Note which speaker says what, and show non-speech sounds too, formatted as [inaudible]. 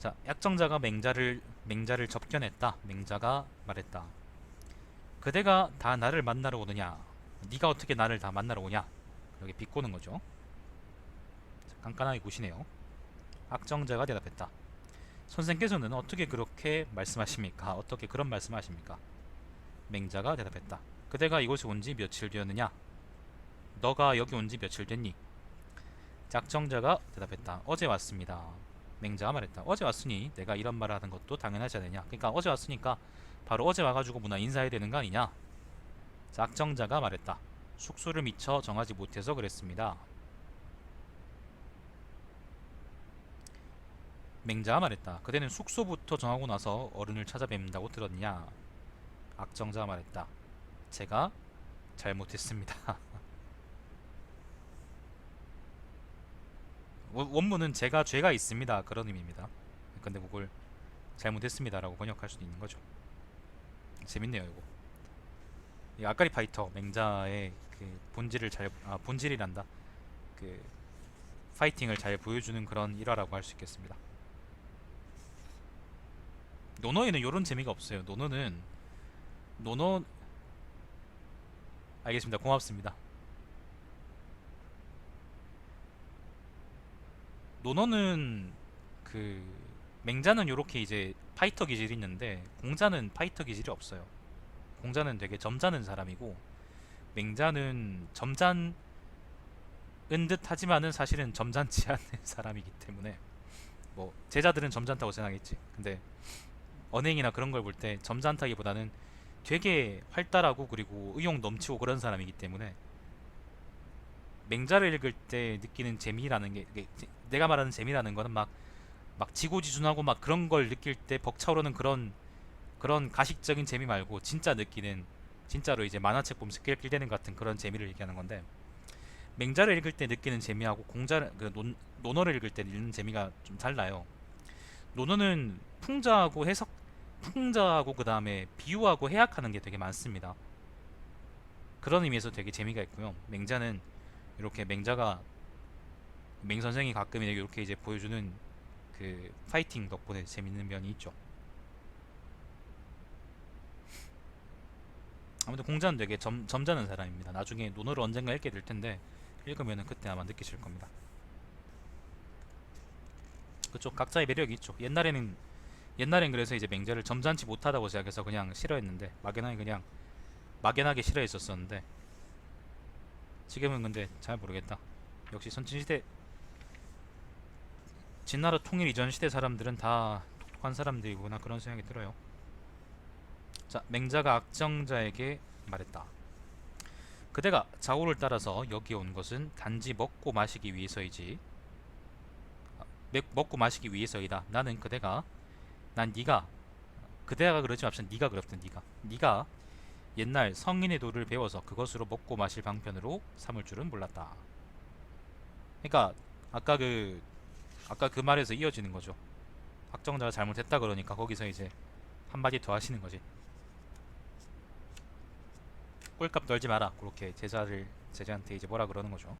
Speaker 1: 자, 약정자가 맹자를 맹자를 접견했다. 맹자가 말했다. 그대가 다 나를 만나러 오느냐? 네가 어떻게 나를 다 만나러 오냐? 여기 비꼬는 거죠. 자, 깐깐하게 보시네요. 악정자가 대답했다. 선생께서는 어떻게 그렇게 말씀하십니까? 어떻게 그런 말씀하십니까? 맹자가 대답했다. 그대가 이곳에 온 지 며칠 되었느냐? 너가 여기 온 지 며칠 됐니? 짝정자가 대답했다. 어제 왔습니다. 맹자가 말했다. 어제 왔으니 내가 이런 말을 하는 것도 당연하지 않느냐? 그러니까 어제 왔으니까 바로 어제 와가지고 문화 인사해야 되는 거 아니냐? 짝정자가 말했다. 숙소를 미처 정하지 못해서 그랬습니다. 맹자가 말했다. 그대는 숙소부터 정하고 나서 어른을 찾아뵙는다고 들었냐? 악정자가 말했다. 제가 잘못했습니다. [laughs] 원- 원문은 제가 죄가 있습니다. 그런 의미입니다. 근데 그걸 잘못했습니다라고 번역할 수도 있는 거죠. 재밌네요, 이거. 이 아까리 파이터 맹자의 그 본질을 잘 아, 본질이란다. 그 파이팅을 잘 보여주는 그런 일화라고 할 수 있겠습니다. 노노에는 이런 재미가 없어요. 노노는 노노 알겠습니다. 고맙습니다. 노노는 그 맹자는 요렇게 이제 파이터 기질이 있는데 공자는 파이터 기질이 없어요. 공자는 되게 점잖은 사람이고 맹자는 점잖은 듯 하지만은 사실은 점잖지 [laughs] 않은 사람이기 때문에 뭐 제자들은 점잖다고 생각했지. 근데 언행이나 그런 걸 볼 때 점잖다기보다는 되게 활달하고 그리고 의욕 넘치고 그런 사람이기 때문에 맹자를 읽을 때 느끼는 재미라는 게 내가 말하는 재미라는 거는 막 막 지고지순하고 막 그런 걸 느낄 때 벅차오르는 그런 그런 가식적인 재미 말고 진짜 느끼는 진짜로 이제 만화책 보면서 것 같은 그런 재미를 얘기하는 건데 맹자를 읽을 때 느끼는 재미하고 공자를 그 논, 논어를 읽을 때 읽는 재미가 좀 달라요. 논어는 풍자하고 해석 풍자하고 그 다음에 비유하고 해약하는 게 되게 많습니다. 그런 의미에서 되게 재미가 있고요. 맹자는 이렇게 맹자가 맹 선생이 가끔 이렇게 이제 보여주는 그 파이팅 덕분에 재밌는 면이 있죠. 아무튼 공자는 되게 점, 점잖은 사람입니다. 나중에 논어를 언젠가 읽게 될 텐데 읽으면은 그때 아마 느끼실 겁니다. 그쪽 각자의 매력이 있죠. 옛날에는 옛날엔 그래서 이제 맹자를 점잖지 못하다고 생각해서 그냥 싫어했는데 막연하게 그냥 막연하게 싫어했었었는데 지금은 근데 잘 모르겠다. 역시 선진시대 진나라 통일 이전 시대 사람들은 다 똑똑한 사람들이구나 그런 생각이 들어요. 자, 맹자가 악정자에게 말했다. 그대가 자오를 따라서 여기 온 것은 단지 먹고 마시기 위해서이지. 아, 먹- 먹고 마시기 위해서이다. 나는 그대가 난 네가 그대가 그러지 맙시다. 네가 그랬던 네가 네가 옛날 성인의 도를 배워서 그것으로 먹고 마실 방편으로 삼을 줄은 몰랐다. 그러니까 아까 그 아까 그 말에서 이어지는 거죠. 박정자가 잘못했다 그러니까 거기서 이제 한마디 더 하시는 거지. 꼴값 떨지 마라. 그렇게 제자를 제자한테 이제 뭐라 그러는 거죠.